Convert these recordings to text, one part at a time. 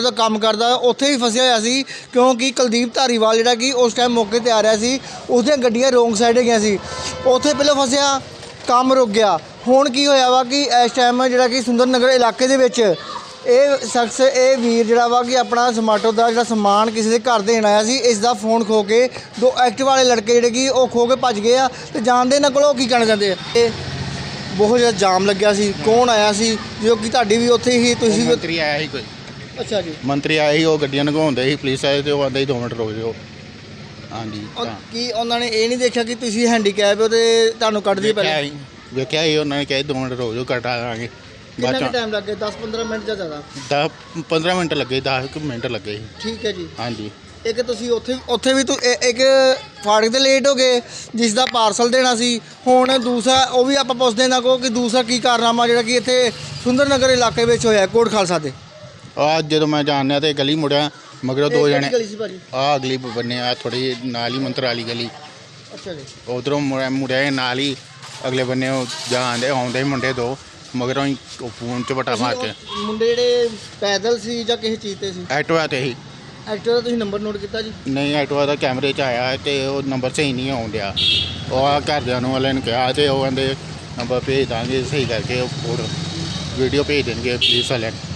ਦਾ ਕੰਮ ਕਰਦਾ, ਉੱਥੇ ਵੀ ਫਸਿਆ ਹੋਇਆ ਸੀ, ਕਿਉਂਕਿ ਕੁਲਦੀਪ ਧਾਰੀਵਾਲ ਜਿਹੜਾ ਕਿ ਉਸ ਟਾਈਮ ਮੌਕੇ ਤੇ ਆ ਰਿਹਾ ਸੀ ਉਸ ਦੀਆਂ ਗੱਡੀਆਂ ਰੋਂਗ ਸਾਈਡ ਗਈਆਂ ਸੀ। ਉੱਥੇ ਪਹਿਲਾਂ ਫਸਿਆ, ਕੰਮ ਰੁਕ ਗਿਆ। ਹੁਣ ਕੀ ਹੋਇਆ ਵਾ ਕਿ ਇਸ ਟਾਈਮ ਜਿਹੜਾ ਕਿ ਸੁੰਦਰ ਨਗਰ ਇਲਾਕੇ ਦੇ ਵਿੱਚ ਇਹ ਸ਼ਖਸ, ਇਹ ਵੀਰ ਜਿਹੜਾ ਵਾ ਕਿ ਆਪਣਾ ਜ਼ੋਮੈਟੋ ਦਾ ਜਿਹੜਾ ਸਮਾਨ ਕਿਸੇ ਦੇ ਘਰ ਦੇਣ ਆਇਆ ਸੀ, ਇਸ ਦਾ ਫੋਨ ਖੋ ਕੇ ਦੋ ਐਕਟ ਵਾਲੇ ਲੜਕੇ ਜਿਹੜੇ ਕਿ ਉਹ ਖੋ ਕੇ ਭੱਜ ਗਏ ਆ ਤੇ ਜਾਣਦੇ ਇਹਨਾਂ ਕੋਲੋਂ ਕੀ ਕਹਿਣਾ ਚਾਹੁੰਦੇ ਆ। ਇਹ ਬਹੁਤ ਜ਼ਿਆਦਾ ਜਾਮ ਲੱਗਿਆ ਸੀ, ਕੌਣ ਆਇਆ ਸੀ, ਜੋ ਕਿ ਤੁਹਾਡੀ ਵੀ ਉੱਥੇ ਹੀ, ਤੁਸੀਂ ਵੀ ਆਇਆ ਸੀ ਕੋਈ? ਅੱਛਾ ਜੀ। ਮੰਤਰੀ ਆਇਆ ਸੀ ਉਹ ਗੱਡੀਆਂ ਲੰਘਾਉਂਦੇ ਸੀ ਪੁਲਿਸ ਆਏ ਤੇ ਉਹ ਆਂਦੇ ਸੀ 2 ਮਿੰਟ ਰੁਕ ਜਾਓ। ਹਾਂਜੀ ਤਾਂ। ਕੀ ਉਹਨਾਂ ਨੇ ਇਹ ਨਹੀਂ ਦੇਖਿਆ ਕਿ ਤੁਸੀਂ ਹੈਂਡੀਕੈਪ ਹੋ ਤੇ ਤੁਹਾਨੂੰ ਕੱਢ ਦੀ ਵੇਖਿਆ ਪਹਿਲੇ? ਸੀ ਵੇਖਿਆ ਸੀ ਉਹਨਾਂ ਨੇ ਕਿਹਾ 2 ਮਿੰਟ ਰੁਕ ਜਾਓ ਕੱਟ ਆਵਾਂਗੇ ਕਿੰਨਾ ਬਾਅਦ ਟਾਈਮ ਲੱਗੇ 10 15 ਮਿੰਟ ਜਾਂ ਜ਼ਿਆਦਾ? 10 15 ਮਿੰਟ ਲੱਗੇ 10 ਮਿੰਟ ਲੱਗੇ ਸੀ। ਠੀਕ ਹੈ ਜੀ। ਹਾਂਜੀ। ਇੱਕ ਤੁਸੀਂ ਉੱਥੇ ਉੱਥੇ ਵੀ ਤੂੰ ਇ- ਇੱਕ ਫਾੜਕ ਤੇ ਲੇਟ ਹੋ ਗਏ ਜਿਸ ਦਾ ਪਾਰਸਲ ਦੇਣਾ ਸੀ ਹੁਣ ਦੂਸਰਾ ਉਹ ਵੀ ਆਪਾਂ ਪੁੱਛਦੇ ਨਾ ਕੋ ਕਿ ਦੂਸਰਾ ਕੀ ਕਾਰਨਾਮਾ ਜਿਹੜਾ ਕਿ ਇੱਥੇ ਸੁੰਦਰ ਨਗਰ ਇਲਾਕੇ ਵਿੱਚ ਹੋਇਆ ਕੋਟ ਖਾਲਸਾ ਦੇ ਆ ਜਦੋਂ ਮੈਂ ਜਾਣਿਆ ਤੇ ਗਲੀ ਮੁੜਿਆ ਮਗਰੋਂ ਦੋ ਜਣੇ ਗਲੀ ਸੀ ਭਾਜੀ? ਆ ਅਗਲੀ ਬੰਨੇ ਆ ਥੋੜੀ ਨਾਲ ਹੀ ਮੰਤਰ ਵਾਲੀ ਗਲੀ। ਅੱਛਾ ਜੀ। ਉਧਰੋਂ ਮੁੜਿਆ ਨਾਲ ਹੀ ਅਗਲੇ ਬੰਨੇ ਉਹ ਜਾਂਦੇ ਆਉਂਦੇ ਮੁੰਡੇ ਦੋ ਮਗਰੋਂ ਹੀ ਉਹ ਫੋਨ 'ਚ ਬਟਾ ਮਾਰ ਕੇ। ਮੁੰਡੇ ਜਿਹੜੇ ਪੈਦਲ ਸੀ ਜਾਂ ਕਿਸੇ ਚੀਜ਼ ਤੇ ਸੀ? ਐਟੋਆ ਤੇ ਹੀ। ਐਕਟਰ ਦਾ ਤੁਸੀਂ ਨੰਬਰ ਨੋਟ ਕੀਤਾ ਜੀ? ਨਹੀਂ ਐਟੋਆ ਦਾ ਕੈਮਰੇ 'ਚ ਆਇਆ ਤੇ ਉਹ ਨੰਬਰ ਸਹੀ ਨਹੀਂ ਆਉਣ ਡਿਆ। ਉਹ ਆ ਘਰਦਿਆਂ ਨੂੰ ਵਾਲਿਆਂ ਨੂੰ ਕਿਹਾ ਤੇ ਉਹ ਕਹਿੰਦੇ ਨੰਬਰ ਭੇਜ ਦਾਂਗੇ ਸਹੀ ਕਰਕੇ ਉਹ ਵੀਡੀਓ ਭੇਜ ਦੇਣਗੇ ਪੁਲਿਸ ਵਾਲਿਆਂ ਨੂੰ।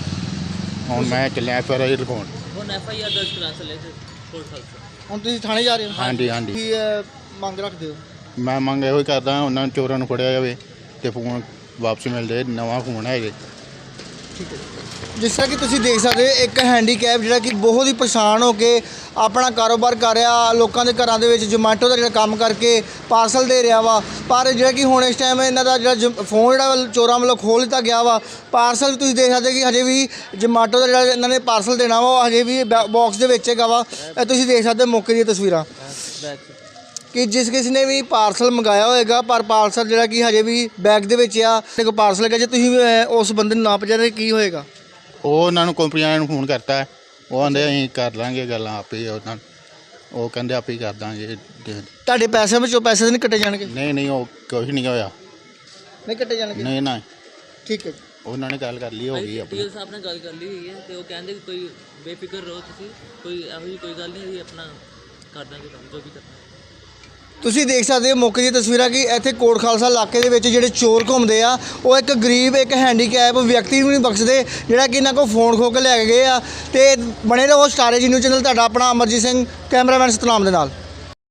ਹੁਣ ਮੈਂ ਚੱਲਿਆ ਫਿਰ ਇਹ ਰਿਪੋਰਟ ਹੁਣ ਐਫ ਆਈ ਆਰ ਦਰਜ ਕਰਾ ਸਲੇ ਤੇ ਕੋਲ ਖਾਲਸਾ ਹੁਣ ਤੁਸੀਂ ਥਾਣੇ ਜਾ ਰਹੇ ਹੋ? ਹਾਂਜੀ ਹਾਂਜੀ। ਕੀ ਅਹ, ਮੰਗ ਰੱਖਦੇ ਹੋ? ਮੈਂ ਮੰਗ ਇਹੋ ਹੀ ਕਰਦਾ ਉਹਨਾਂ ਨੂੰ ਚੋਰਾਂ ਨੂੰ ਫੜਿਆ ਜਾਵੇ ਤੇ ਫੋਨ ਵਾਪਸ ਮਿਲ ਜਾਏ ਨਵਾਂ ਫੋਨ ਠੀਕ ਹੈ ਜਿਸ ਤਰ੍ਹਾਂ ਕਿ ਤੁਸੀਂ ਦੇਖ ਸਕਦੇ ਹੋ, ਇੱਕ ਹੈਂਡੀਕੈਪ ਜਿਹੜਾ ਕਿ ਬਹੁਤ ਹੀ ਪਰੇਸ਼ਾਨ ਹੋ ਕੇ ਆਪਣਾ ਕਾਰੋਬਾਰ ਕਰ ਰਿਹਾ, ਲੋਕਾਂ ਦੇ ਘਰਾਂ ਦੇ ਵਿੱਚ ਜੋਮੈਟੋ ਦਾ ਜਿਹੜਾ ਕੰਮ ਕਰਕੇ ਪਾਰਸਲ ਦੇ ਰਿਹਾ ਵਾ। ਪਰ ਜਿਹੜਾ ਕਿ ਹੁਣ ਇਸ ਟਾਈਮ ਇਹਨਾਂ ਦਾ ਜਿਹੜਾ ਜ- ਫੋਨ ਜਿਹੜਾ ਚੋਰਾਂ ਵੱਲੋਂ ਖੋਹ ਦਿੱਤਾ ਗਿਆ ਵਾ। ਪਾਰਸਲ ਤੁਸੀਂ ਦੇਖ ਸਕਦੇ ਕਿ ਹਜੇ ਵੀ ਜੋਮੈਟੋ ਦਾ ਜਿਹੜਾ ਇਹਨਾਂ ਨੇ ਪਾਰਸਲ ਦੇਣਾ ਵਾ, ਉਹ ਹਜੇ ਵੀ ਬਾਕਸ ਦੇ ਵਿੱਚ ਹੈਗਾ ਵਾ। ਇਹ ਤੁਸੀਂ ਦੇਖ ਸਕਦੇ ਹੋ ਮੌਕੇ ਦੀਆਂ ਤਸਵੀਰਾਂ। ਕਿ ਜਿਸ ਕਿਸ ਨੇ ਵੀ ਪਾਰਸਲ ਮੰਗਾਇਆ ਹੋਏਗਾ ਪਰ ਪਾਰਸਲ ਜਿਹੜਾ ਕਿ ਹਜੇ ਵੀ ਬੈਗ ਦੇ ਵਿੱਚ ਆ ਤੇ ਕੋ ਪਾਰਸਲ ਹੈਗਾ ਜੇ ਤੁਸੀਂ ਅਹ, ਉਸ ਬੰਦੇ ਨੂੰ ਨਾ ਪਹੁੰਚਾਦੇ ਕੀ ਹੋਏਗਾ? ਉਹ ਉਹਨਾਂ ਨੂੰ ਕੰਪਨੀ ਵਾਲਿਆਂ ਨੂੰ ਫੋਨ ਕਰਤਾ ਹੈ। ਉਹ ਆਂਦੇ ਅਸੀਂ ਕਰ ਲਾਂਗੇ ਗੱਲਾਂ ਆਪੇ ਉਹਨਾਂ। ਉਹ ਕਹਿੰਦੇ ਆਪੇ ਕਰ ਦਾਂਗੇ ਦੇ- ਤੁਹਾਡੇ ਪੈਸੇ ਵਿੱਚੋਂ ਪੈਸੇ ਤਾਂ ਨਹੀਂ ਕੱਟੇ ਜਾਣਗੇ? ਨਹੀਂ ਨਹੀਂ ਉਹ ਕੁਝ ਨਹੀਂ ਹੋਇਆ। ਨਹੀਂ ਕੱਟੇ ਜਾਣਗੇ? ਨਹੀਂ ਨਾ। ਠੀਕ ਹੈ ਜੀ। ਉਹਨਾਂ ਨੇ ਗੱਲ ਕਰ ਲਈ ਹੋ ਗਈ ਆਪਣੀ। ਡੀਐਲ ਸਾਹਿਬ ਨਾਲ ਗੱਲ ਕਰ ਲਈ ਹੋਈ ਹੈ ਤੇ ਉਹ ਕਹਿੰਦੇ ਕਿ ਕੋਈ ਬੇਫਿਕਰ ਰਹੋ ਤੁਸੀਂ ਕੋਈ ਇਹੋ ਜਿਹੀ ਕੋਈ ਗੱਲ ਨਹੀਂ ਅਸੀਂ ਆਪਣਾ ਕਰ ਦਾਂਗੇ ਕੰਮ ਜੋ ਵੀ ਕਰਨਾ ਤੁਸੀਂ ਦੇਖ ਸਕਦੇ ਹੋ ਮੌਕੇ ਦੀਆਂ ਤਸਵੀਰਾਂ ਕਿ ਇੱਥੇ ਕੋਟ ਖਾਲਸਾ ਇਲਾਕੇ ਦੇ ਵਿੱਚ ਜਿਹੜੇ ਚੋਰ ਘੁੰਮਦੇ ਆ, ਉਹ ਇੱਕ ਗਰੀਬ, ਇੱਕ ਹੈਂਡੀਕੈਪ ਵਿਅਕਤੀ ਨੂੰ ਨਹੀਂ ਬਖਸ਼ਦੇ, ਜਿਹੜਾ ਕਿ ਇਹਨਾਂ ਕੋਲ ਫੋਨ ਖੋ ਕੇ ਲੈ ਕੇ ਗਏ ਆ। ਤੇ ਬਣੇ ਰਹੋ ਸਟਾਰੇ ਜੀ ਨਿਊਜ਼ ਚੈਨਲ, ਤੁਹਾਡਾ ਆਪਣਾ ਅਮਰਜੀਤ ਸਿੰਘ, ਕੈਮਰਾਮੈਨ ਸਤਨਾਮ ਦੇ ਨਾਲ।